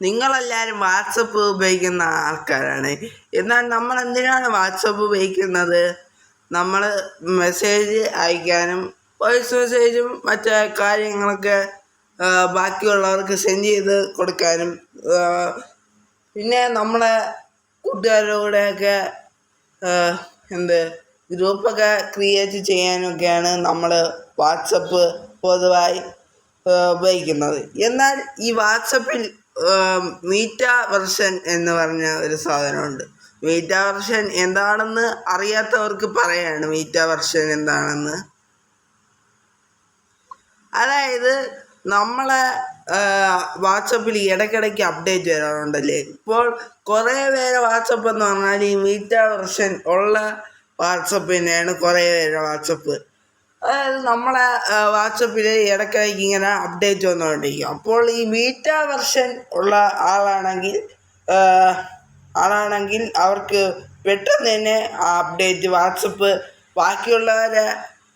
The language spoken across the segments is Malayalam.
നിങ്ങളെല്ലാവരും വാട്സപ്പ് ഉപയോഗിക്കുന്ന ആൾക്കാരാണ്. എന്നാൽ നമ്മൾ എന്തിനാണ് വാട്സപ്പ് ഉപയോഗിക്കുന്നത്? നമ്മൾ മെസ്സേജ് അയക്കാനും വോയിസ് മെസ്സേജും മറ്റു കാര്യങ്ങളൊക്കെ ബാക്കിയുള്ളവർക്ക് സെൻഡ് ചെയ്ത് കൊടുക്കാനും പിന്നെ നമ്മളെ കൂട്ടുകാരുടെ കൂടെയൊക്കെ എന്ത് ഗ്രൂപ്പൊക്കെ ക്രിയേറ്റ് ചെയ്യാനൊക്കെയാണ് നമ്മൾ വാട്സപ്പ് പൊതുവായി ഉപയോഗിക്കുന്നത്. എന്നാൽ ഈ വാട്സപ്പിൽ മീറ്റ വെർഷൻ എന്ന് പറഞ്ഞ ഒരു സാധനമുണ്ട്. മീറ്റ വെർഷൻ എന്താണെന്ന് അറിയാത്തവർക്ക് പറയാണ് മീറ്റ വെർഷൻ എന്താണെന്ന്. അതായത് നമ്മളെ വാട്സപ്പിൽ ഇടയ്ക്കിടയ്ക്ക് അപ്ഡേറ്റ് വരാറുണ്ടല്ലേ? ഇപ്പോൾ കുറേ പേര് വാട്സപ്പ് എന്ന് പറഞ്ഞാൽ ഈ മീറ്റ വെർഷൻ ഉള്ള വാട്സപ്പ് തന്നെയാണ് കുറേ പേരുടെ വാട്സപ്പ്. അതായത് നമ്മളെ വാട്സപ്പിൽ ഇടയ്ക്കിടയ്ക്ക് ഇങ്ങനെ അപ്ഡേറ്റ് വന്നുകൊണ്ടിരിക്കും. അപ്പോൾ ഈ ബീറ്റ വെർഷൻ ഉള്ള ആളാണെങ്കിൽ ആളാണെങ്കിൽ അവർക്ക് പെട്ടെന്ന് തന്നെ ആ അപ്ഡേറ്റ് വാട്സപ്പ് ബാക്കിയുള്ളവരെ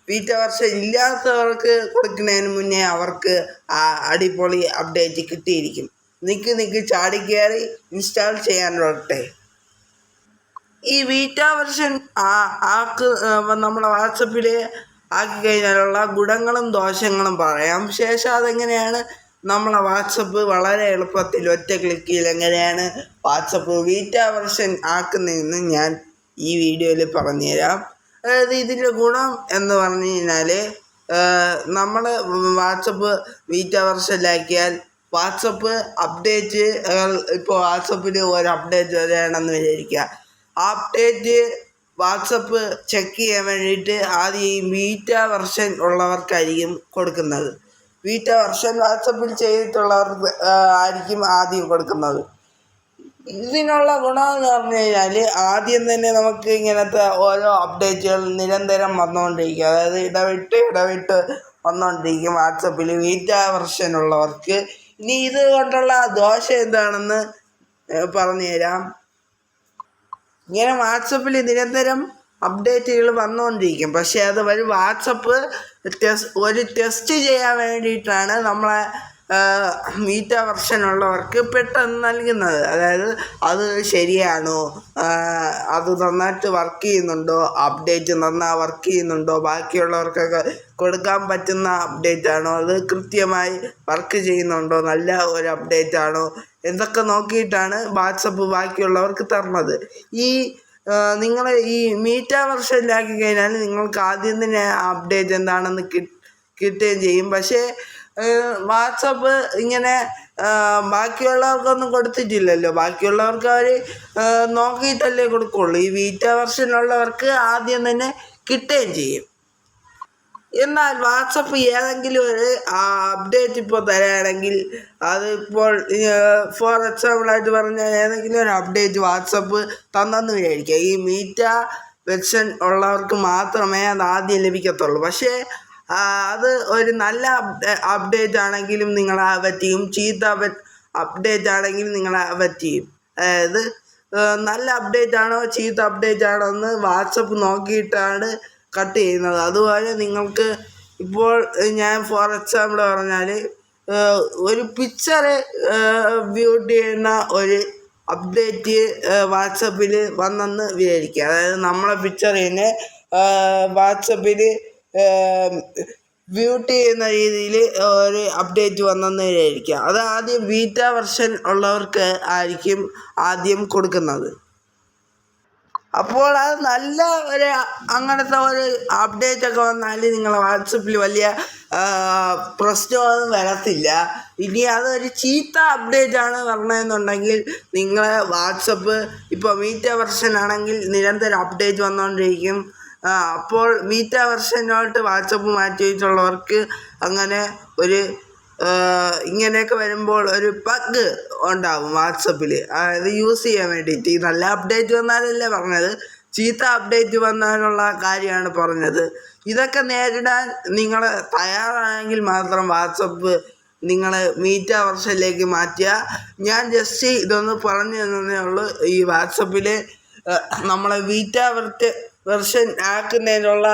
ബീറ്റ വെർഷൻ ഇല്ലാത്തവർക്ക് കൊടുക്കുന്നതിന് മുന്നേ അവർക്ക് അടിപൊളി അപ്ഡേറ്റ് കിട്ടിയിരിക്കും. നിക്ക് നിക്ക് ചാടിക്കയറി ഇൻസ്റ്റാൾ ചെയ്യാൻ വരട്ടെ. ഈ ബീറ്റ വെർഷൻ ആ ആക്ക് നമ്മുടെ വാട്സപ്പിൽ ആക്കി കഴിഞ്ഞാലുള്ള ഗുണങ്ങളും ദോഷങ്ങളും പറയാം. ശേഷം അതെങ്ങനെയാണ്? നമ്മളെ വാട്സപ്പ് വളരെ എളുപ്പത്തിൽ ഒറ്റ ക്ലിക്കിൽ എങ്ങനെയാണ് വാട്സപ്പ് വീറ്റ വെർഷൻ ആക്കുന്നതെന്ന് ഞാൻ ഈ വീഡിയോയിൽ പറഞ്ഞുതരാം. അതായത് ഇതിന്റെ ഗുണം എന്ന് പറഞ്ഞു കഴിഞ്ഞാൽ നമ്മൾ വാട്സപ്പ് വീറ്റ വെർഷനിലാക്കിയാൽ വാട്സപ്പ് അപ്ഡേറ്റ് ഇപ്പോൾ വാട്സപ്പിൽ ഒരു അപ്ഡേറ്റ് വരികയാണെന്ന് വിചാരിക്കുക. അപ്ഡേറ്റ് വാട്സപ്പ് ചെക്ക് ചെയ്യാൻ വേണ്ടിയിട്ട് ആദ്യം ഈ ബീറ്റ വെർഷൻ ഉള്ളവർക്കായിരിക്കും കൊടുക്കുന്നത്. ബീറ്റ വെർഷൻ വാട്സപ്പിൽ ചെയ്തിട്ടുള്ളവർക്ക് ആയിരിക്കും ആദ്യം കൊടുക്കുന്നത്. ഇതിനുള്ള ഗുണമെന്ന് പറഞ്ഞു കഴിഞ്ഞാൽ ആദ്യം തന്നെ നമുക്ക് ഇങ്ങനത്തെ ഓരോ അപ്ഡേറ്റുകൾ നിരന്തരം വന്നുകൊണ്ടിരിക്കും. അതായത് ഇടവിട്ട് ഇടവിട്ട് വന്നുകൊണ്ടിരിക്കും വാട്സപ്പിൽ വീറ്റ വെർഷൻ ഉള്ളവർക്ക്. ഇനി ഇത് കൊണ്ടുള്ള ദോഷം എന്താണെന്ന് പറഞ്ഞുതരാം. പറഞ്ഞു തരാം ഇങ്ങനെ വാട്സപ്പിൽ നിരന്തരം അപ്ഡേറ്റുകൾ വന്നുകൊണ്ടിരിക്കും. പക്ഷേ അത് വഴി വാട്സപ്പ് ടെസ് ഒരു ടെസ്റ്റ് ചെയ്യാൻ വേണ്ടിയിട്ടാണ് നമ്മളെ മീറ്റ വെർഷൻ ഉള്ളവർക്ക് പെട്ടെന്ന് നൽകുന്നത്. അതായത് അത് ശരിയാണോ? അത് നന്നായിട്ട് വർക്ക് ചെയ്യുന്നുണ്ടോ? അപ്ഡേറ്റ് നന്നായി വർക്ക് ചെയ്യുന്നുണ്ടോ? ബാക്കിയുള്ളവർക്കൊക്കെ കൊടുക്കാൻ പറ്റുന്ന അപ്ഡേറ്റ് ആണോ? അത് കൃത്യമായി വർക്ക് ചെയ്യുന്നുണ്ടോ? നല്ല ഒരു അപ്ഡേറ്റ് ആണോ? എന്തൊക്കെ നോക്കിയിട്ടാണ് വാട്സപ്പ് ബാക്കിയുള്ളവർക്ക് തരുന്നത് ഈ നിങ്ങൾ ഈ മീറ്റ വെർഷനിലാക്കി കഴിഞ്ഞാൽ നിങ്ങൾക്ക് ആദ്യം തന്നെ അപ്ഡേറ്റ് എന്താണെന്ന് കിട്ടുകയും ചെയ്യും. പക്ഷേ വാട്സപ്പ് ഇങ്ങനെ ബാക്കിയുള്ളവർക്കൊന്നും കൊടുത്തിട്ടില്ലല്ലോ. ബാക്കിയുള്ളവർക്ക് അവർ നോക്കിയിട്ടല്ലേ കൊടുക്കുള്ളൂ. ഈ വീറ്റ വെർഷനുള്ളവർക്ക് ആദ്യം തന്നെ കിട്ടുകയും ചെയ്യും. എന്നാൽ വാട്സപ്പ് ഏതെങ്കിലും ഒരു അപ്ഡേറ്റ് ഇപ്പോൾ തരാണെങ്കിൽ അതിപ്പോൾ ഫോർ എക്സാമ്പിൾ ആയിട്ട് പറഞ്ഞാൽ ഏതെങ്കിലും ഒരു അപ്ഡേറ്റ് വാട്സപ്പ് തന്നെന്ന് വിചാരിക്കുക. ഈ മീറ്റ വെർഷൻ ഉള്ളവർക്ക് മാത്രമേ അത് ആദ്യം ലഭിക്കത്തുള്ളൂ. പക്ഷേ അത് ഒരു നല്ല അപ്ഡേറ്റ് ആണെങ്കിലും നിങ്ങളെ പറ്റിയും ചീത്ത അപ്ഡേറ്റ് ആണെങ്കിലും നിങ്ങളെ പറ്റിയും അതായത് നല്ല അപ്ഡേറ്റ് ആണോ ചീത്ത അപ്ഡേറ്റ് ആണോ എന്ന് വാട്സപ്പ് നോക്കിയിട്ടാണ് കട്ട് ചെയ്യുന്നത്. അതുപോലെ നിങ്ങൾക്ക് ഇപ്പോൾ ഞാൻ ഫോർ എക്സാമ്പിൾ പറഞ്ഞാൽ ഒരു പിക്ചർ ബ്യൂട്ട് ചെയ്യുന്ന ഒരു അപ്ഡേറ്റ് വാട്സപ്പിൽ വന്നെന്ന് വിചാരിക്കുക. അതായത് നമ്മളെ പിക്ചറിനെ വാട്സപ്പിൽ ബ്യൂട്ട് ചെയ്യുന്ന രീതിയിൽ ഒരു അപ്ഡേറ്റ് വന്നെന്ന് വിചാരിക്കുക. അത് ആദ്യം ബീറ്റ വെർഷൻ ഉള്ളവർക്ക് ആയിരിക്കും ആദ്യം കൊടുക്കുന്നത്. അപ്പോൾ അത് നല്ല ഒരു അങ്ങനത്തെ ഒരു അപ്ഡേറ്റ് ഒക്കെ വന്നാൽ നിങ്ങളെ വാട്സപ്പിൽ വലിയ പ്രശ്നമൊന്നും വരത്തില്ല. ഇനി അതൊരു ചീത്ത അപ്ഡേറ്റ് ആണ് വരണമെന്നുണ്ടെങ്കിൽ നിങ്ങളെ വാട്സപ്പ് ഇപ്പോൾ മീറ്റ വെർഷൻ ആണെങ്കിൽ നിരന്തരം അപ്ഡേറ്റ് വന്നുകൊണ്ടിരിക്കും അപ്പോൾ മീറ്റ വെർഷനോട്ട് വാട്സപ്പ് മാറ്റിയിട്ടുള്ളവർക്ക് അങ്ങനെ ഒരു ഇങ്ങനെയൊക്കെ വരുമ്പോൾ ഒരു ബഗ് ഉണ്ടാവും വാട്സപ്പിൽ. അതായത് യൂസ് ചെയ്യാൻ വേണ്ടിയിട്ട്. ഈ നല്ല അപ്ഡേറ്റ് വന്നാലല്ലേ പറഞ്ഞത്. ചീത്ത അപ്ഡേറ്റ് വന്നാലുള്ള കാര്യമാണ് പറഞ്ഞത്. ഇതൊക്കെ നേരിടാൻ നിങ്ങൾ തയ്യാറാണെങ്കിൽ മാത്രം വാട്സപ്പ് നിങ്ങൾ മീറ്റ വർഷത്തിലേക്ക് മാറ്റുക ഞാൻ ജസ്റ്റ് ഇതൊന്ന് പറഞ്ഞു തന്നേ ഉള്ളൂ. ഈ വാട്സപ്പിൽ നമ്മളെ വീറ്റ വെർഷൻ ആക്കുന്നതിനുള്ള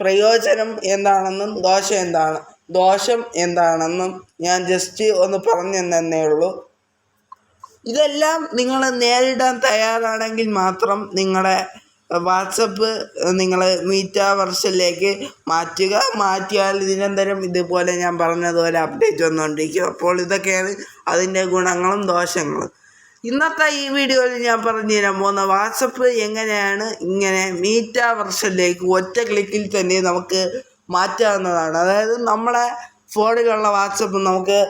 പ്രയോജനം എന്താണെന്നും ദോഷം എന്താണ്? ദോഷം എന്താണെന്നും ഞാൻ ജസ്റ്റ് ഒന്ന് പറഞ്ഞു തന്നേ ഉള്ളൂ. ഇതെല്ലാം നിങ്ങൾ നേരിടാൻ തയ്യാറാണെങ്കിൽ മാത്രം നിങ്ങളുടെ വാട്സപ്പ് നിങ്ങൾ മീറ്റാവേഴ്സിലേക്ക് മാറ്റുക. മാറ്റിയാൽ നിരന്തരം ഇതുപോലെ ഞാൻ പറഞ്ഞതുപോലെ അപ്ഡേറ്റ് വന്നുകൊണ്ടിരിക്കും. അപ്പോൾ ഇതൊക്കെയാണ് അതിന്റെ ഗുണങ്ങളും ദോഷങ്ങളും. ഇന്നത്തെ ഈ വീഡിയോയിൽ ഞാൻ പറഞ്ഞു തരാൻ പോകുന്ന വാട്സപ്പ് എങ്ങനെയാണ് ഇങ്ങനെ മീറ്റാ ഒറ്റ ക്ലിക്കിൽ തന്നെ നമുക്ക് മാറ്റാവുന്നതാണ്. അതായത് നമ്മളെ ഫോണിലുള്ള വാട്സപ്പ് നമുക്ക്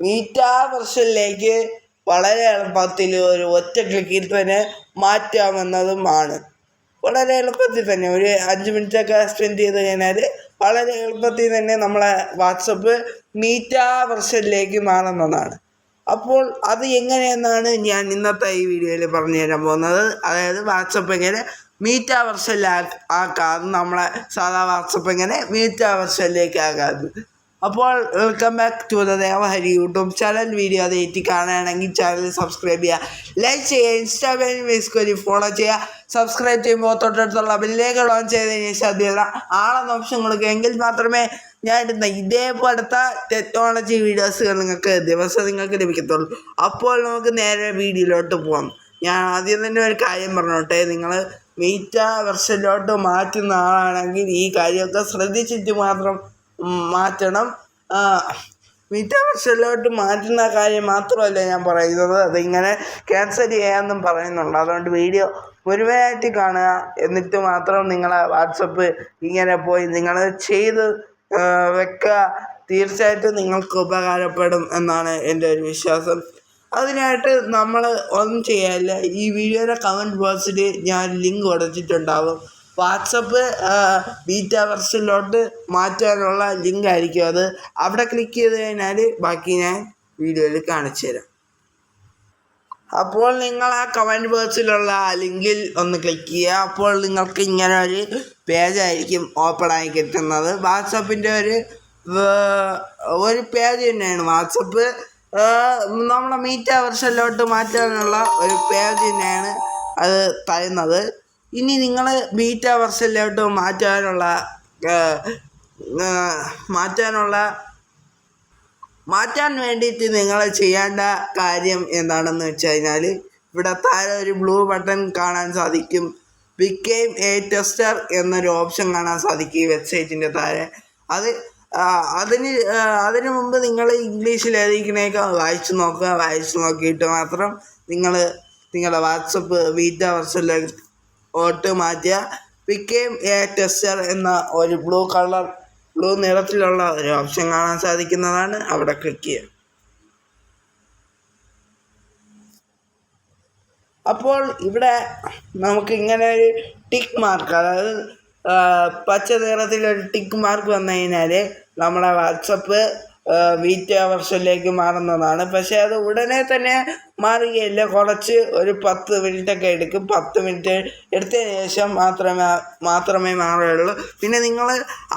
മീറ്റാ വെർഷനിലേക്ക് വളരെ എളുപ്പത്തിൽ ഒരു ഒറ്റ ക്ലിക്കിൽ തന്നെ മാറ്റാമെന്നതുമാണ് വളരെ എളുപ്പത്തിൽ തന്നെ ഒരു അഞ്ച് മിനിറ്റൊക്കെ സ്പെൻഡ് ചെയ്ത് കഴിഞ്ഞാൽ വളരെ എളുപ്പത്തിൽ തന്നെ നമ്മളെ വാട്സപ്പ് മീറ്റാ വെർഷനിലേക്ക് മാറുന്നതാണ്. അപ്പോൾ അത് എങ്ങനെയെന്നാണ് ഞാൻ ഇന്നത്തെ ഈ വീഡിയോയിൽ പറഞ്ഞു തരാൻ പോകുന്നത്. അതായത് വാട്സപ്പ് എങ്ങനെ മീറ്റാ വെർഷനിൽ ആക്കാം നമ്മളെ സാധാ വാട്സപ്പ് എങ്ങനെ അവർ വെർഷനിലേക്ക് ആക്കാമെന്ന് അപ്പോൾ welcome back to the Devahari YouTube channel video അത് ഏറ്റി കാണുകയാണെങ്കിൽ ചാനൽ സബ്സ്ക്രൈബ് ചെയ്യുക. ലൈക്ക് ചെയ്യുക. ഇൻസ്റ്റാഗ്രാമിൽ ഫേസ്ബുക്കിൽ ഫോളോ ചെയ്യുക. സബ്സ്ക്രൈബ് ചെയ്യുമ്പോൾ തൊട്ടടുത്തുള്ള ബില്ലേക്ക് ഓൺ ചെയ്തതിന് ശേഷം അതിലുള്ള ആളെന്ന ഓപ്ഷൻ കൊടുക്കുക. എങ്കിൽ മാത്രമേ ഞാൻ ഇടുന്ന ഇതേപോലത്തെ ടെക്നോളജി വീഡിയോസുകൾ നിങ്ങൾക്ക് ദിവസം നിങ്ങൾക്ക് ലഭിക്കത്തുള്ളൂ. അപ്പോൾ നമുക്ക് നേരെ വീഡിയോയിലോട്ട് പോകാം ഞാൻ ആദ്യം തന്നെ ഒരു കാര്യം പറഞ്ഞോട്ടെ. നിങ്ങൾ മീറ്റ വെർഷനിലോട്ട് മാറ്റുന്ന ആളാണെങ്കിൽ ഈ കാര്യമൊക്കെ ശ്രദ്ധിച്ചിട്ട് മാത്രം മാറ്റണം. മീറ്റ വെർഷനിലോട്ട് മാറ്റുന്ന കാര്യം മാത്രമല്ല ഞാൻ പറയുന്നത്. അതിങ്ങനെ ക്യാൻസൽ ചെയ്യാമെന്നും പറയുന്നുണ്ട്. അതുകൊണ്ട് വീഡിയോ മുഴുവനായിട്ട് കാണുക. എന്നിട്ട് മാത്രം നിങ്ങളെ വാട്സപ്പ് ഇങ്ങനെ പോയി നിങ്ങൾ ചെയ്ത് വെക്കുക. തീർച്ചയായിട്ടും നിങ്ങൾക്ക് ഉപകാരപ്പെടും എന്നാണ് എന്റെ ഒരു വിശ്വാസം. അതിനായിട്ട് നമ്മൾ ഒന്നും ചെയ്യാനില്ല. ഈ വീഡിയോയുടെ കമന്റ് ബോക്സിൽ ഞാൻ ലിങ്ക് കൊടുത്തിട്ടുണ്ടാവും. വാട്സപ്പ് ബീറ്റ വെർഷനിലോട്ട് മാറ്റാനുള്ള ലിങ്ക് ആയിരിക്കും അത്. അവിടെ ക്ലിക്ക് ചെയ്ത് കഴിഞ്ഞാൽ ബാക്കി ഞാൻ വീഡിയോയിൽ കാണിച്ചു തരാം. അപ്പോൾ നിങ്ങൾ ആ കമന്റ് ബോക്സിലുള്ള ലിങ്കിൽ ഒന്ന് ക്ലിക്ക് ചെയ്യുക. അപ്പോൾ നിങ്ങൾക്ക് ഇങ്ങനെ ഒരു പേജായിരിക്കും ഓപ്പൺ ആയി കിട്ടുന്നത്. വാട്സപ്പിന്റെ ഒരു ഒരു പേജ് തന്നെയാണ്. വാട്സപ്പ് നമ്മളെ മീറ്റ വെർഷനിലോട്ട് മാറ്റാനുള്ള ഒരു പേജ് തന്നെയാണ് അത് തരുന്നത്. ഇനി നിങ്ങൾ ബീറ്റ വെർഷനിലോട്ട് മാറ്റാനുള്ള മാറ്റാനുള്ള മാറ്റാൻ വേണ്ടിയിട്ട് നിങ്ങൾ ചെയ്യേണ്ട കാര്യം എന്താണെന്ന് വെച്ച് കഴിഞ്ഞാൽ ഇവിടെ താഴെ ഒരു ബ്ലൂ ബട്ടൺ കാണാൻ സാധിക്കും. ബിക്കെയിം എ ടെസ്റ്റർ എന്നൊരു ഓപ്ഷൻ കാണാൻ സാധിക്കും ഈ വെബ്സൈറ്റിന്റെ താഴെ. അത് അതിന് അതിനു മുമ്പ് നിങ്ങൾ ഇംഗ്ലീഷിൽ എഴുതിക്കണേക്കാൾ വായിച്ചു നോക്കുക. വായിച്ചു നോക്കിയിട്ട് മാത്രം നിങ്ങൾ നിങ്ങളുടെ വാട്സപ്പ് വീറ്റ വർഷത്തിലെ ഓട്ട് മാറ്റിയ പിക്കേം എ ടെസ്റ്റർ എന്ന ഒരു ബ്ലൂ കളർ ബ്ലൂ നിറത്തിലുള്ള ഒരു ഓപ്ഷൻ കാണാൻ സാധിക്കുന്നതാണ് അവിടെ ക്ലിക്ക് ചെയ്യുക. അപ്പോൾ ഇവിടെ നമുക്ക് ഇങ്ങനെ ഒരു ടിക്ക് മാർക്ക് അതായത് പച്ച നിറത്തിലൊരു ടിക്ക് മാർക്ക് വന്നു കഴിഞ്ഞാൽ നമ്മുടെ വാട്സപ്പ് വീറ്റ വെർഷനിലേക്ക് മാറുന്നതാണ്. പക്ഷേ അത് ഉടനെ തന്നെ മാറുകയില്ല. കുറച്ച് ഒരു പത്ത് മിനിറ്റൊക്കെ എടുക്കും. പത്ത് മിനിറ്റ് എടുത്തതിന് ശേഷം മാത്രമേ മാത്രമേ മാറുകയുള്ളൂ. പിന്നെ നിങ്ങൾ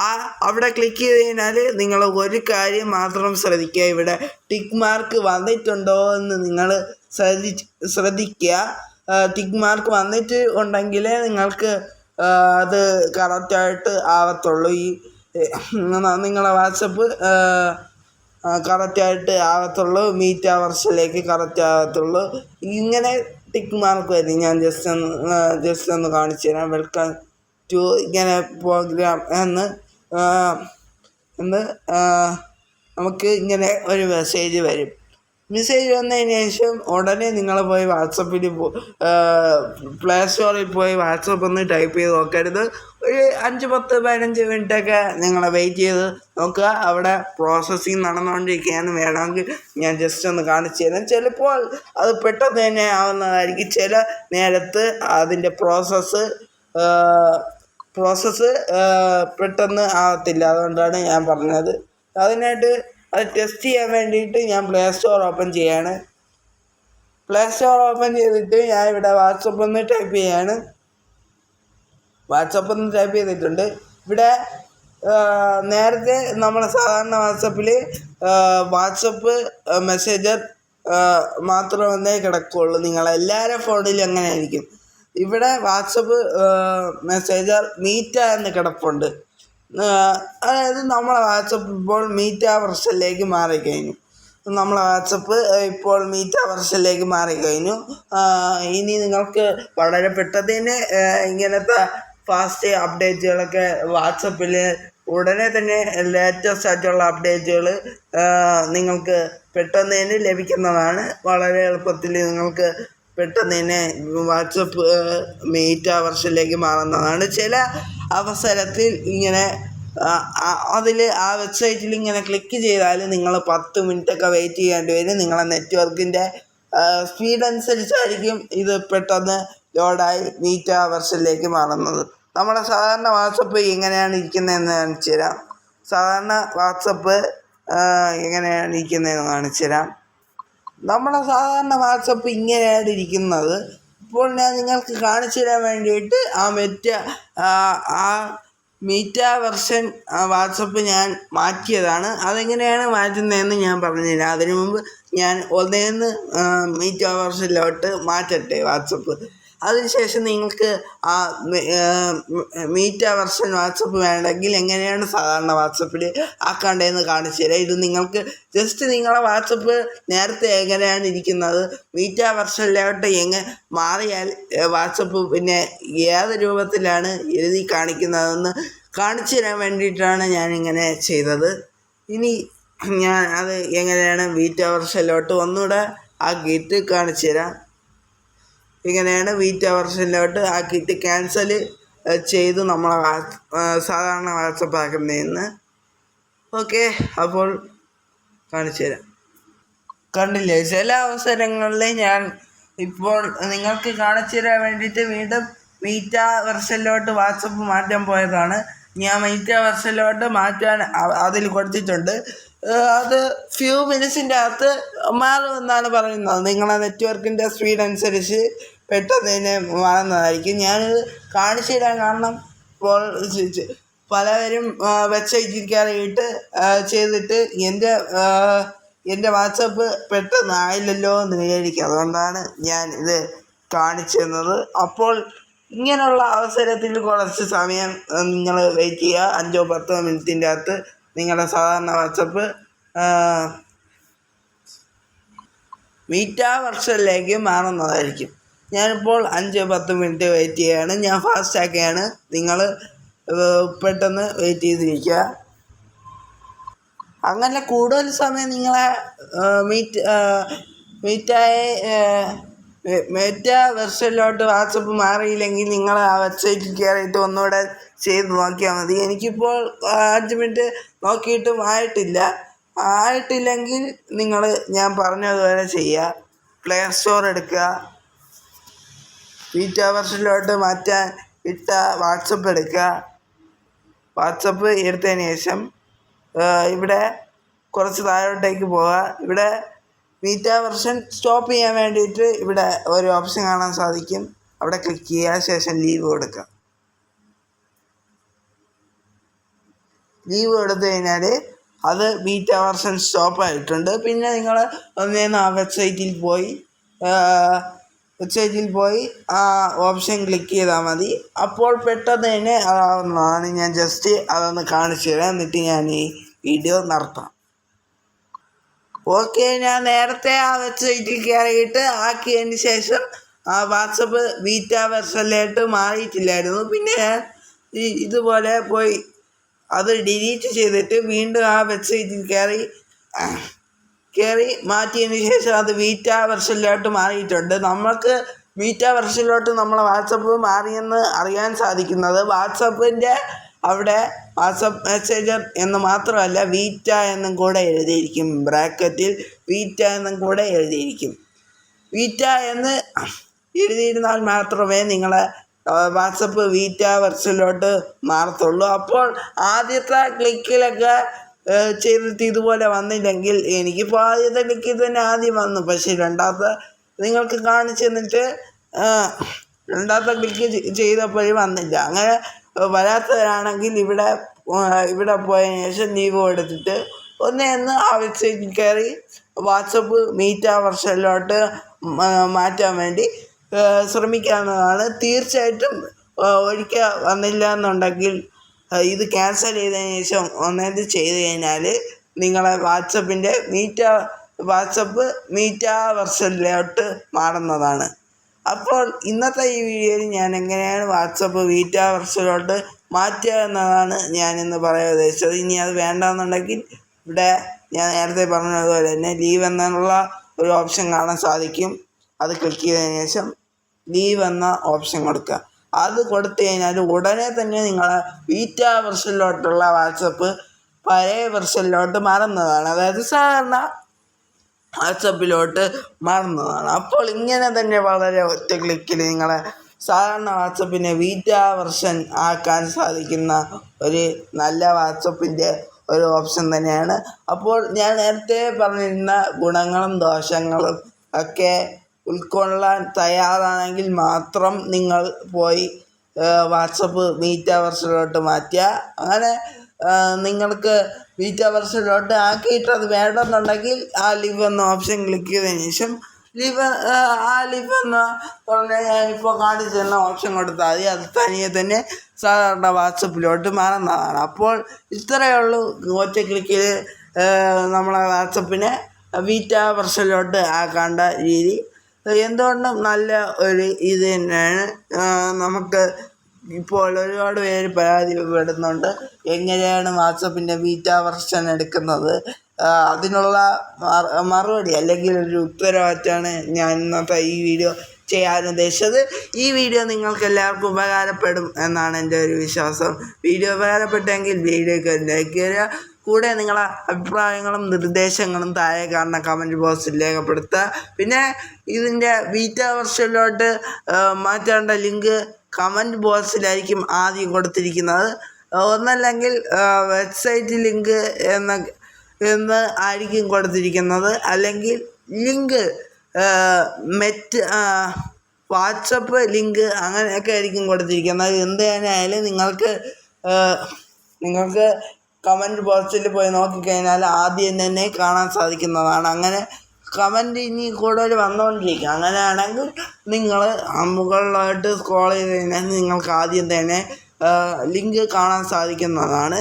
ആ അവിടെ ക്ലിക്ക് ചെയ്ത് കഴിഞ്ഞാൽ നിങ്ങൾ ഒരു കാര്യം മാത്രം ശ്രദ്ധിക്കുക. ഇവിടെ ടിക്ക് മാർക്ക് വന്നിട്ടുണ്ടോ എന്ന് നിങ്ങൾ ശ്രദ്ധി ശ്രദ്ധിക്കുക. ടിക്ക് മാർക്ക് വന്നിട്ട് നിങ്ങൾക്ക് അത് കറക്റ്റായിട്ട് ആവത്തുള്ളൂ. ഈ നിങ്ങളെ വാട്സപ്പ് കറക്റ്റായിട്ട് ആകത്തുള്ളൂ. Meet അവർസിലേക്ക് correct ആകത്തുള്ളൂ. ഇങ്ങനെ ടിക്ക് മാർക്ക് വരും. ഞാൻ ജസ്റ്റ് ഒന്ന് ജസ്റ്റ് ഒന്ന് കാണിച്ചു തരാം. വെൽക്കം ടു ഇങ്ങനെ പ്രോഗ്രാം എന്ന് എന്ന് നമുക്ക് ഇങ്ങനെ ഒരു മെസ്സേജ് വരും. മെസ്സേജ് വന്നതിന് ശേഷം ഉടനെ നിങ്ങൾ പോയി വാട്സപ്പിൽ പ്ലേ സ്റ്റോറിൽ പോയി വാട്സപ്പ് ഒന്ന് ടൈപ്പ് ചെയ്ത് നോക്കരുത്. ഒരു അഞ്ച് പത്ത് പതിനഞ്ച് മിനിറ്റൊക്കെ നിങ്ങൾ വെയിറ്റ് ചെയ്ത് നോക്കുക. അവിടെ പ്രോസസ്സിങ് നടന്നുകൊണ്ടിരിക്കുകയാണ് വേണമെങ്കിൽ ഞാൻ ജസ്റ്റ് ഒന്ന് കാണിച്ചു തരാം. ചിലപ്പോൾ അത് പെട്ടെന്ന് തന്നെ ആവുന്നതായിരിക്കും. ചില നേരത്ത് അതിന്റെ പ്രോസസ്സ് പ്രോസസ്സ് പെട്ടെന്ന് ആവത്തില്ല. അതുകൊണ്ടാണ് ഞാൻ പറഞ്ഞത്. അതിനായിട്ട് അത് ടെസ്റ്റ് ചെയ്യാൻ വേണ്ടിയിട്ട് ഞാൻ പ്ലേ സ്റ്റോർ ഓപ്പൺ ചെയ്യാണ്. പ്ലേ സ്റ്റോർ ഓപ്പൺ ചെയ്തിട്ട് ഞാൻ ഇവിടെ വാട്സപ്പ് നിന്ന് ടൈപ്പ് ചെയ്യാണ്. വാട്സപ്പ് നിന്ന് ടൈപ്പ് ചെയ്തിട്ടുണ്ട്. ഇവിടെ നേരത്തെ നമ്മൾ സാധാരണ വാട്സപ്പിൽ വാട്സപ്പ് മെസ്സേജർ മാത്രമേ കിടക്കുകയുള്ളൂ നിങ്ങളെല്ലാവരുടെ ഫോണിലും അങ്ങനെ ആയിരിക്കും ഇവിടെ വാട്സപ്പ് മെസ്സേജർ മീറ്റ എന്ന് കിടപ്പുണ്ട്. അതായത് നമ്മളെ വാട്സപ്പ് ഇപ്പോൾ മീറ്റ വെർഷനിലേക്ക് മാറിക്കഴിഞ്ഞു. നമ്മളെ വാട്സപ്പ് ഇപ്പോൾ മീറ്റ വെർഷനിലേക്ക് മാറിക്കഴിഞ്ഞു. ഇനി നിങ്ങൾക്ക് വളരെ പെട്ടെന്ന് ഇങ്ങനത്തെ ഫാസ്റ്റ് അപ്ഡേറ്റുകളൊക്കെ വാട്സപ്പിൽ ഉടനെ തന്നെ ലേറ്റസ്റ്റ് ആയിട്ടുള്ള അപ്ഡേറ്റുകൾ നിങ്ങൾക്ക് പെട്ടെന്ന് തന്നെ ലഭിക്കുന്നതാണ്. വളരെ എളുപ്പത്തിൽ നിങ്ങൾക്ക് പെട്ടെന്ന് തന്നെ വാട്സപ്പ് മീറ്റ് ആ വർഷത്തിലേക്ക് മാറുന്നതാണ്. ചില അവസരത്തിൽ ഇങ്ങനെ അതിൽ ആ വെബ്സൈറ്റിൽ ഇങ്ങനെ ക്ലിക്ക് ചെയ്താൽ നിങ്ങൾ പത്ത് മിനിറ്റൊക്കെ വെയിറ്റ് ചെയ്യേണ്ടി വരും. നിങ്ങളെ നെറ്റ്വർക്കിന്റെ സ്പീഡ് അനുസരിച്ചായിരിക്കും ഇത് പെട്ടെന്ന് ലോഡായി മീറ്റ വെർഷനിലേക്ക് മാറുന്നത്. നമ്മുടെ സാധാരണ വാട്സപ്പ് എങ്ങനെയാണ് ഇരിക്കുന്നതെന്ന് കാണിച്ചു തരാം സാധാരണ വാട്സപ്പ് എങ്ങനെയാണ് ഇരിക്കുന്നതെന്ന് കാണിച്ചു തരാം നമ്മുടെ സാധാരണ വാട്സപ്പ് ഇങ്ങനെയാണ് ഇരിക്കുന്നത്. ഇപ്പോൾ ഞാൻ നിങ്ങൾക്ക് കാണിച്ചു തരാൻ വേണ്ടിയിട്ട് ആ മെറ്റ ആ മീറ്റ വെർഷൻ വാട്സപ്പ് ഞാൻ മാറ്റിയതാണ്. അതെങ്ങനെയാണ് മാറ്റുന്നതെന്ന് ഞാൻ പറഞ്ഞുതരാം. അതിനു മുമ്പ് ഞാൻ ഒന്നേന്ന് മീറ്റ വെർഷനിലോട്ട് മാറ്റട്ടെ വാട്സപ്പ്. അതിനുശേഷം നിങ്ങൾക്ക് ആ മീറ്റ വെർഷൻ വാട്സപ്പ് വേണമെങ്കിൽ എങ്ങനെയാണ് സാധാരണ വാട്സപ്പിൽ ആക്കേണ്ടതെന്ന് കാണിച്ചു തരാം. ഇത് നിങ്ങൾക്ക് ജസ്റ്റ് നിങ്ങളെ വാട്സപ്പ് നേരത്തെ എങ്ങനെയാണ് ഇരിക്കുന്നത്? മീറ്റ വെർഷനിലോട്ട് എങ്ങനെ മാറിയാൽ വാട്സപ്പ് പിന്നെ ഏത് രൂപത്തിലാണ് എഴുതി കാണിക്കുന്നതെന്ന് കാണിച്ചു തരാൻ വേണ്ടിയിട്ടാണ് ഞാനിങ്ങനെ ചെയ്തത്. ഇനി ഞാൻ അത് എങ്ങനെയാണ് മീറ്റ വെർഷനിലോട്ട് ഒന്നുകൂടെ ആക്കിയിട്ട് കാണിച്ചു തരാം. ഇങ്ങനെയാണ് വീറ്റ വെർഷനിലോട്ട് ആക്കിയിട്ട് ക്യാൻസൽ ചെയ്ത് നമ്മളെ സാധാരണ വാട്സപ്പ് ആക്കുന്നതെന്ന് ഓക്കെ അപ്പോൾ കാണിച്ചു തരാം. കണ്ടില്ലേ ചില അവസരങ്ങളിൽ ഞാൻ ഇപ്പോൾ നിങ്ങൾക്ക് കാണിച്ചു തരാൻ വേണ്ടിയിട്ട് വീണ്ടും മീറ്റ വെർഷനിലോട്ട് വാട്സപ്പ് മാറ്റാൻ പോയതാണ്. ഞാൻ മീറ്റ വെർഷനിലോട്ട് മാറ്റാൻ അതിൽ കൊടുത്തിട്ടുണ്ട്. അത് ഫ്യൂ മിനിറ്റ്സിന്റെ അകത്ത് മാറുമെന്നാണ് പറയുന്നത്. നിങ്ങളെ നെറ്റ്വർക്കിന്റെ സ്പീഡ് അനുസരിച്ച് പെട്ടെന്ന് തന്നെ മാറുന്നതായിരിക്കും. ഞാനിത് കാണിച്ചു തരാൻ കാരണം പലവരും വെബ്സൈറ്റിൽ കയറിയിട്ട് ചെയ്തിട്ട് എന്റെ എന്റെ വാട്സപ്പ് പെട്ടെന്ന് ആയില്ലല്ലോ എന്ന് വിചാരിക്കും. അതുകൊണ്ടാണ് ഞാൻ ഇത് കാണിച്ചു തന്നത് അപ്പോൾ ഇങ്ങനെയുള്ള അവസരത്തിൽ കുറച്ച് സമയം നിങ്ങൾ വെയിറ്റ് ചെയ്യുക. അഞ്ചോ പത്തോ മിനിറ്റിന്റെ അകത്ത് നിങ്ങളുടെ സാധാരണ വാട്സപ്പ് മീറ്റ വെർഷനിലേക്ക് മാറുന്നതായിരിക്കും. ഞാനിപ്പോൾ അഞ്ച് പത്ത് മിനിറ്റ് വെയിറ്റ് ചെയ്യുകയാണ് ഞാൻ ഫാസ്റ്റ് ആക്കുകയാണ് നിങ്ങൾ പെട്ടെന്ന് വെയിറ്റ് ചെയ്തിരിക്കുക. അങ്ങനെ കൂടുതൽ സമയം നിങ്ങളെ മീറ്റ് മീറ്റായ മെറ്റ വെർഷനിലോട്ട് വാട്സപ്പ് മാറിയില്ലെങ്കിൽ നിങ്ങൾ ആ വെബ്സൈറ്റിൽ കയറിയിട്ട് ഒന്നുകൂടെ ചെയ്ത് നോക്കിയാൽ മതി. എനിക്കിപ്പോൾ അഞ്ച് മിനിറ്റ് നോക്കിയിട്ടും ആയിട്ടില്ല. ആയിട്ടില്ലെങ്കിൽ നിങ്ങൾ ഞാൻ പറഞ്ഞതുപോലെ ചെയ്യുക. പ്ലേ സ്റ്റോർ എടുക്കുക. ബീറ്റ വെർഷനിലോട്ട് മാറ്റാൻ ഇട്ട വാട്സപ്പ് എടുക്കുക. വാട്സപ്പ് എടുത്തതിന് ശേഷം ഇവിടെ കുറച്ച് താഴോട്ടേക്ക് പോവുക. ഇവിടെ ബീറ്റ വെർഷൻ സ്റ്റോപ്പ് ചെയ്യാൻ വേണ്ടിയിട്ട് ഇവിടെ ഒരു ഓപ്ഷൻ കാണാൻ സാധിക്കും. അവിടെ ക്ലിക്ക് ചെയ്യുക ശേഷം ലീവ് കൊടുക്കുക. ലീവ് കൊടുത്തു കഴിഞ്ഞാൽ അത് ബീറ്റ വെർഷൻ സ്റ്റോപ്പ് ആയിട്ടുണ്ട്. പിന്നെ നിങ്ങൾ ഒന്നേന്ന് ആ വെബ്സൈറ്റിൽ പോയി വെബ്സൈറ്റിൽ പോയി ആ ഓപ്ഷൻ ക്ലിക്ക് ചെയ്താൽ മതി. അപ്പോൾ പെട്ടെന്ന് തന്നെ അതാവുന്നതാണ് ഞാൻ ജസ്റ്റ് അതൊന്ന് കാണിച്ചു തരാം. എന്നിട്ട് ഞാൻ ഈ വീഡിയോ നടത്താം. ഓക്കെ ഞാൻ നേരത്തെ ആ വെബ്സൈറ്റിൽ കയറിയിട്ട് ആക്കിയതിന് ശേഷം ആ വാട്സപ്പ് ബീറ്റ വെർഷനിലായിട്ട് മാറിയിട്ടില്ലായിരുന്നു. പിന്നെ ഇതുപോലെ പോയി അത് ഡിലീറ്റ് ചെയ്തിട്ട് വീണ്ടും ആ വെബ്സൈറ്റിൽ കയറി കയറി മാറ്റിയതിന് ശേഷം അത് ബീറ്റ വെർഷനിലോട്ട് മാറിയിട്ടുണ്ട്. നമുക്ക് ബീറ്റ വെർഷനിലോട്ട് നമ്മളെ വാട്സപ്പ് മാറിയെന്ന് അറിയാൻ സാധിക്കുന്നത് വാട്സപ്പിന്റെ അവിടെ വാട്സപ്പ് മെസ്സേജർ എന്ന് മാത്രമല്ല വീറ്റ എന്നും കൂടെ എഴുതിയിരിക്കും. ബ്രാക്കറ്റിൽ വീറ്റ എന്നും കൂടെ എഴുതിയിരിക്കും. വീറ്റ എന്ന് എഴുതിയിരുന്നാൽ മാത്രമേ നിങ്ങളെ വാട്സപ്പ് വീറ്റ വെർഷനിലോട്ട് മാറത്തുള്ളൂ. അപ്പോൾ ആദ്യത്തെ ക്ലിക്കിലൊക്കെ ചെയ്തിട്ട് ഇതുപോലെ വന്നില്ലെങ്കിൽ എനിക്ക് ആദ്യത്തെ ക്ലിക്കിൽ തന്നെ ആദ്യം വന്നു. പക്ഷേ രണ്ടാമത്തെ നിങ്ങൾക്ക് കാണിച്ചു തന്നിട്ട് രണ്ടാമത്തെ ക്ലിക്ക് ചെയ്തപ്പോഴും വന്നില്ല. അങ്ങനെ വരാത്തവരാണെങ്കിൽ ഇവിടെ ഇവിടെ പോയതിന് ശേഷം ലീവ് എടുത്തിട്ട് ഒന്ന് എന്ന് ആ വെബ്സൈറ്റിൽ കയറി വാട്സപ്പ് മീറ്റ വെർഷനിലോട്ട് മാറ്റാൻ വേണ്ടി ശ്രമിക്കാവുന്നതാണ്. തീർച്ചയായിട്ടും ഒരിക്കൽ വന്നില്ല എന്നുണ്ടെങ്കിൽ ഇത് ക്യാൻസൽ ചെയ്തതിന് ശേഷം ഒന്നേത് ചെയ്ത് കഴിഞ്ഞാൽ നിങ്ങളെ വാട്സപ്പിന്റെ മീറ്റ വാട്സപ്പ് മീറ്റ വെർഷനിലോട്ട് മാറുന്നതാണ്. അപ്പോൾ ഇന്നത്തെ ഈ വീഡിയോയിൽ ഞാൻ എങ്ങനെയാണ് വാട്സപ്പ് വീറ്റ വെർഷനിലോട്ട് മാറ്റുക എന്നതാണ് ഞാൻ ഇന്ന് പറയാൻ ഉദ്ദേശിച്ചത്. ഇനി അത് വേണ്ടെന്നുണ്ടെങ്കിൽ ഇവിടെ ഞാൻ നേരത്തെ പറഞ്ഞതുപോലെ തന്നെ ലീവ് എന്നുള്ള ഒരു ഓപ്ഷൻ കാണാൻ സാധിക്കും. അത് ക്ലിക്ക് ചെയ്തതിന് ശേഷം ലീവ് എന്ന ഓപ്ഷൻ കൊടുക്കുക. അത് കൊടുത്തു കഴിഞ്ഞാൽ ഉടനെ തന്നെ നിങ്ങൾ വീറ്റ വെർഷനിലോട്ടുള്ള വാട്സപ്പ് പഴയ വെർഷനിലോട്ട് മാറുന്നതാണ്. അതായത് സാധാരണ വാട്സപ്പിലോട്ട് മാറുന്നതാണ്. അപ്പോൾ ഇങ്ങനെ തന്നെ വളരെ ഒറ്റ ക്ലിക്കിൽ നിങ്ങളെ സാധാരണ വാട്സപ്പിനെ വീറ്റ വെർഷൻ ആക്കാൻ സാധിക്കുന്ന ഒരു നല്ല വാട്സപ്പിന്റെ ഒരു ഓപ്ഷൻ തന്നെയാണ്. അപ്പോൾ ഞാൻ നേരത്തെ പറഞ്ഞിരുന്ന ഗുണങ്ങളും ദോഷങ്ങളും ഒക്കെ ഉൾക്കൊള്ളാൻ തയ്യാറാണെങ്കിൽ മാത്രം നിങ്ങൾ പോയി വാട്സപ്പ് മീറ്റ് വെർഷനിലോട്ട് മാറ്റുക. അങ്ങനെ നിങ്ങൾക്ക് മീറ്റ് വെർഷനിലോട്ട് ആക്കിയിട്ട് അത് വേണമെന്നുണ്ടെങ്കിൽ ആ ലിവ് എന്ന ഓപ്ഷൻ ക്ലിക്ക് ചെയ്തതിന് ശേഷം ലിവ് ആ ലിവ് എന്ന പറഞ്ഞ ഞാനിപ്പോൾ കാണിച്ചു തന്ന ഓപ്ഷൻ കൊടുത്താൽ മതി. അത് തനിയെ തന്നെ സാധാരണ വാട്സപ്പിലോട്ട് മാറുന്നതാണ്. അപ്പോൾ ഇത്രയേ ഉള്ളൂ. ഒറ്റ ക്ലിക്കിൽ നമ്മളെ വാട്സപ്പിനെ വീറ്റാ വെർഷനിലോട്ട് ആക്കേണ്ട രീതി. എന്തുകൊണ്ടും നല്ല ഒരു ഇത് തന്നെയാണ്. നമുക്ക് ഇപ്പോൾ ഒരുപാട് പേര് പരാതിപ്പെടുന്നുണ്ട്. എങ്ങനെയാണ് വാട്സപ്പിന്റെ ബീറ്റ വെർഷൻ എടുക്കുന്നത്? അതിനുള്ള മറ- മറുപടി അല്ലെങ്കിൽ ഒരു ഉത്തരവായിട്ടാണ് ഞാൻ ഇന്നത്തെ ഈ വീഡിയോ ചെയ്യാൻ ഉദ്ദേശിച്ചത്. ഈ വീഡിയോ നിങ്ങൾക്ക് എല്ലാവർക്കും ഉപകാരപ്പെടും എന്നാണ് എന്റെ ഒരു വിശ്വാസം. വീഡിയോ ഉപകാരപ്പെട്ടെങ്കിൽ വീഡിയോക്ക് ലൈക്ക് ചെയ്യുക കൂടെ നിങ്ങളെ അഭിപ്രായങ്ങളും നിർദ്ദേശങ്ങളും താഴെ കാണുന്ന കമന്റ് ബോക്സിൽ രേഖപ്പെടുത്തുക. പിന്നെ ഇതിന്റെ ബീറ്റ വെർഷനിലോട്ട് മാറ്റേണ്ട ലിങ്ക് കമന്റ് ബോക്സിലായിരിക്കും ആദ്യം കൊടുത്തിരിക്കുന്നത്. ഒന്നല്ലെങ്കിൽ വെബ്സൈറ്റ് ലിങ്ക് എന്ന എന്ന് ആയിരിക്കും കൊടുത്തിരിക്കുന്നത്. അല്ലെങ്കിൽ ലിങ്ക് മെറ്റ് വാട്സപ്പ് ലിങ്ക് അങ്ങനെയൊക്കെ ആയിരിക്കും കൊടുത്തിരിക്കുന്നത്. എന്ത് നിങ്ങൾക്ക് നിങ്ങൾക്ക് കമന്റ് ബോക്സിൽ പോയി നോക്കിക്കഴിഞ്ഞാൽ ആദ്യം തന്നെ കാണാൻ സാധിക്കുന്നതാണ്. അങ്ങനെ കമന്റ് ഇനി കൂടുതൽ വന്നുകൊണ്ടിരിക്കും. അങ്ങനെയാണെങ്കിൽ നിങ്ങൾ മുകളിലായിട്ട് സ്ക്രോൾ ചെയ്ത് കഴിഞ്ഞാൽ നിങ്ങൾക്ക് ആദ്യം തന്നെ ലിങ്ക് കാണാൻ സാധിക്കുന്നതാണ്.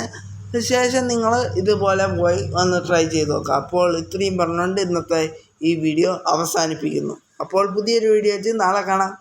ശേഷം നിങ്ങൾ ഇതുപോലെ പോയി ഒന്ന് ട്രൈ ചെയ്ത് നോക്കുക. അപ്പോൾ ഇത്രയും പറഞ്ഞുകൊണ്ട് ഇന്നത്തെ ഈ വീഡിയോ അവസാനിപ്പിക്കുന്നു. അപ്പോൾ പുതിയൊരു വീഡിയോ വെച്ച് നാളെ കാണാം.